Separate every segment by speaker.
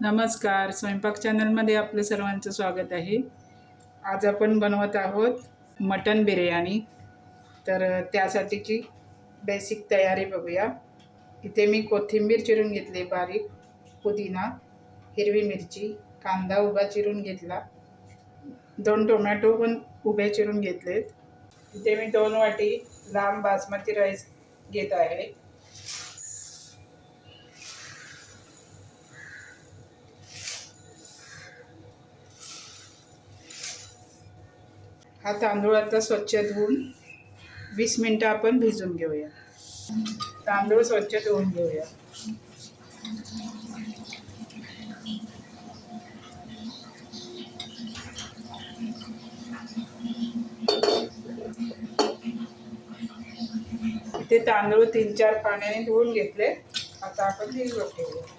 Speaker 1: नमस्कार. स्वयंपाक चॅनलमध्ये आपलं सर्वांचं स्वागत आहे. आज आपण बनवत आहोत मटन बिर्याणी. तर त्यासाठीची बेसिक तयारी बघूया. इथे मी कोथिंबीर चिरून घेतली बारीक पुदिना हिरवी मिरची कांदा उभा चिरून घेतला. दोन टोमॅटो पण उभे चिरून घेतलेत. इथे मी दोन वाटी लांब बासमती राईस घेत आहे. हा तांदूळ आता स्वच्छ धुवून वीस मिनटं आपण भिजून घेऊया. तांदूळ स्वच्छ धुवून घेऊया. ते तांदूळ तीन चार पाण्याने धुवून घेतले. आता आपण भिजवत ठेवूया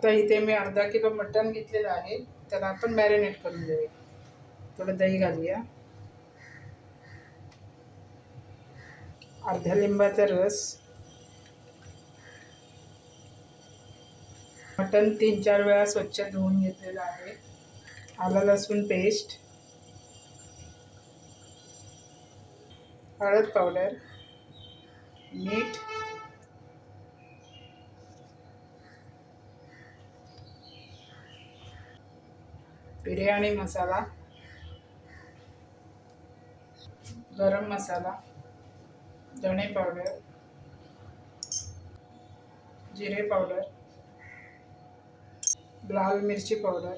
Speaker 1: आता इथे मी अर्धा किलो मटण घेतलेलं आहे. त्याला आपण मॅरिनेट करून देऊया. थोडं दही घालूया. अर्ध्या लिंबाचा रस. मटण तीन चार वेळा स्वच्छ धुवून घेतलेलं आहे. आला लसूण पेस्ट हळद पावडर मीठ. बिर्याणी मसाला गरम मसाला धणे पावडर जिरे पावडर लाल मिरची पावडर.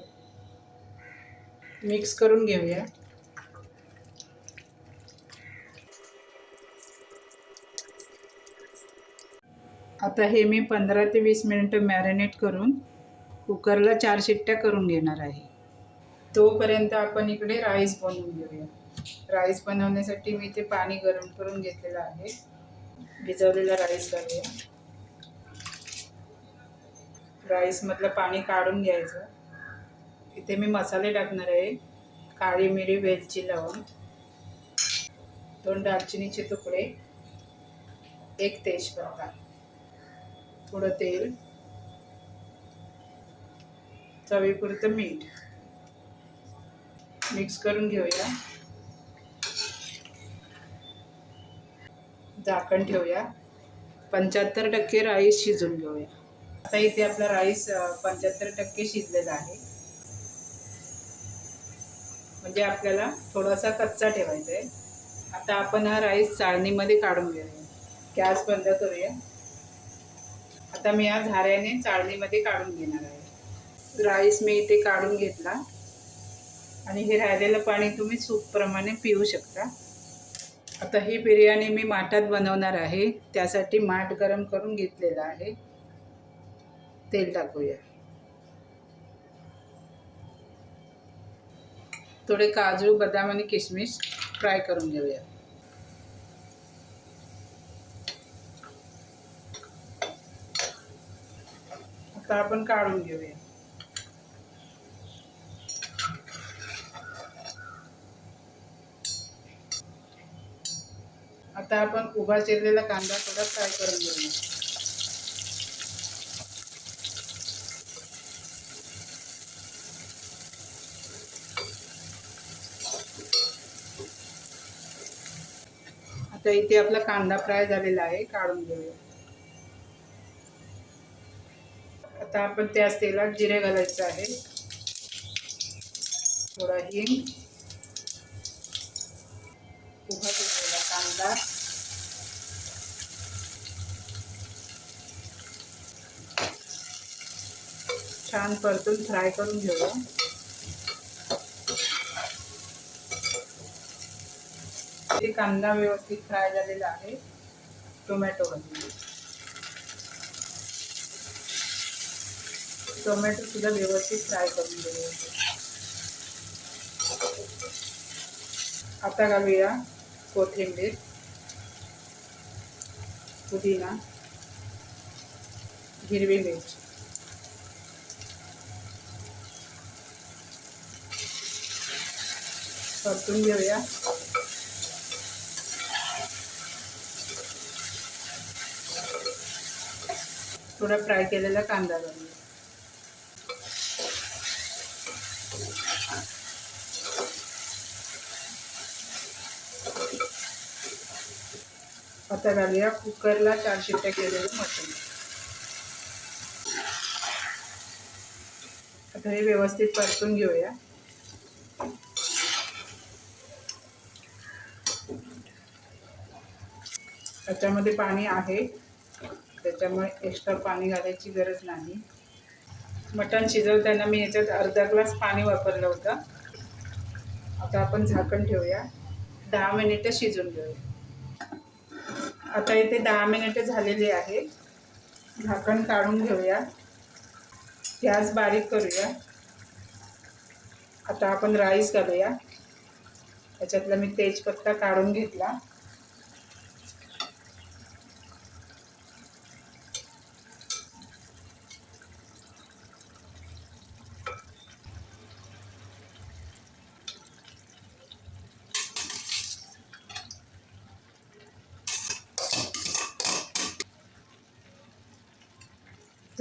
Speaker 1: मिक्स करून घेऊया. आता हे मी पंधरा ते वीस मिनिटं मॅरिनेट करून कुकरला चार शिट्ट्या करून घेणार आहे. तोपर्यंत आपण इकडे राईस बनवून घेऊया. राईस बनवण्यासाठी मी ते पाणी गरम करून घेतलेलं आहे. भिजवलेला राईस घालूया. राईसमधलं पाणी काढून घ्यायचं. इथे मी मसाले टाकणार आहे. काळी मिरी वेलची लवंग दोन दालचिनीचे तुकडे एक तेजपत्ता थोडं तेल चवीपुरतं मीठ. मिक्स करून घेऊया. झाकण ठेवूया. पंच्याहत्तर टक्के राईस शिजून घेऊया. आता इथे आपला राईस पंच्याहत्तर टक्के शिजलेला आहे. म्हणजे आपल्याला थोडासा कच्चा ठेवायचा आहे आता आपण हा राईस चाळणीमध्ये काढून घेऊया. गॅस बंद करूया. आता मी या झाऱ्याने चाळणीमध्ये काढून घेणार आहे. राईस मी इथे काढून घेतला. आणि हे राहिलेलं पाणी तुम्ही सूपप्रमाणे पिऊ शकता. आता ही बिर्याणी मी माठात बनवणार आहे. त्यासाठी माठ गरम करून घेतलेलं आहे. तेल टाकूया. थोडे काजू बदाम आणि किशमिश फ्राय करून घेऊया. आता आपण काढून घेऊया. आता आपण उभा चिरलेला कांदा थोडा फ्राय करून घेऊया. आता इथे आपला कांदा फ्राय झालेला आहे काढून घेऊया. आता आपण त्याच तेलात जिरे घालायचं आहे. थोडा हिंग. कांदा छान परतून फ्राय करून घेऊया. ते कांदा व्यवस्थित फ्राय झालेला आहे टोमॅटो टोमॅटो सुद्धा व्यवस्थित फ्राय करून घेऊया. आता घालूया कोथिंबीर पुदिना हिरवी मिरची. परतून घेऊया. थोडा फ्राय केलेला कांदा घालूया. आता घालूया कुकरला चार शिट्ट्या केलेलं मटण. आता हे व्यवस्थित परतून घेऊया. त्याच्यामध्ये पाणी आहे. त्याच्यामुळे एक्स्ट्रा पाणी घालायची गरज नाही. मटण शिजवताना मी याच्यात अर्धा ग्लास पाणी वापरलं होतं. आता आपण झाकण ठेवूया. दहा मिनिटं शिजून घेऊया. आता इथे दहा मिनिटं झालेली आहे. झाकण काढून घेऊया. गॅस बारीक करूया. आता आपण राईस घालूया. त्याच्यातला मी तेजपत्ता काढून घेतला.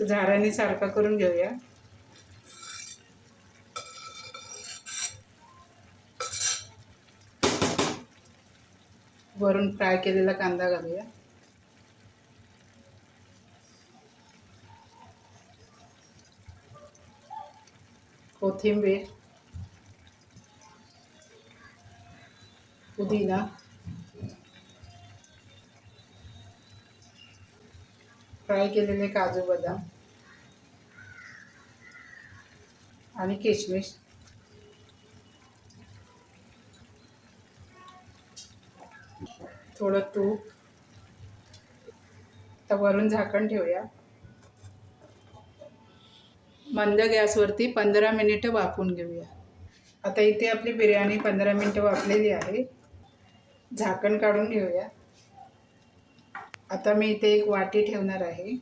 Speaker 1: तर झाराने सारखा करून घेऊया. वरून फ्राय केलेला कांदा घालूया. कोथिंबीर. पुदिना. फ्राय केलेले काजू बदाम. आणि किशमिश. थोडं तूप. तर वरून झाकण ठेवूया. मंद गॅसवरती पंधरा मिनिटं वाफून घेऊया. आता इथे आपली बिर्याणी पंधरा मिनिटं वाफलेली आहे. झाकण काढून घेऊया. आता मी इथे एक वाटी ठेवणार आहे.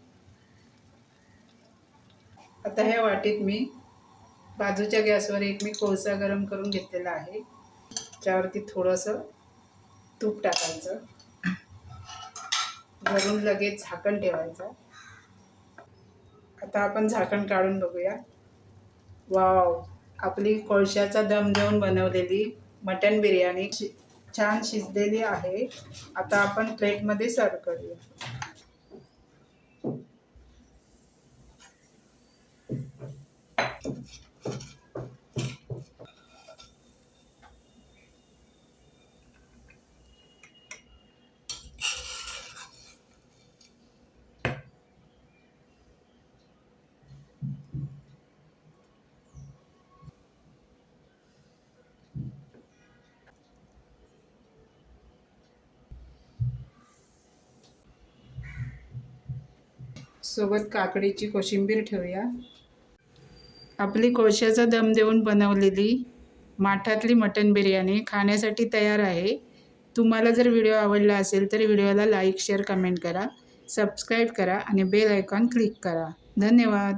Speaker 1: आता ह्या वाटीत मी बाजूच्या गॅसवर एक मी कोळसा गरम करून घेतलेला आहे. त्यावरती थोडंसं तूप टाकायचं. भरून लगेच झाकण ठेवायचं. आता आपण झाकण काढून बघूया. वाव! आपली कोळशाचा दम देऊन बनवलेली मटन बिर्याणी. शि छान शिजलेली आहे. आता आपण प्लेटमध्ये सर्व करूया. सोबत काकडीची कोशिंबीर ठेवूया. आपली कोळशाचा दम देऊन बनवलेली माठातली मटन बिर्याणी खाण्यासाठी तयार आहे. तुम्हाला जर व्हिडिओ आवडला असेल तर व्हिडिओला लाईक शेअर कमेंट करा. सबस्क्राईब करा आणि बेल आयकॉन क्लिक करा. धन्यवाद.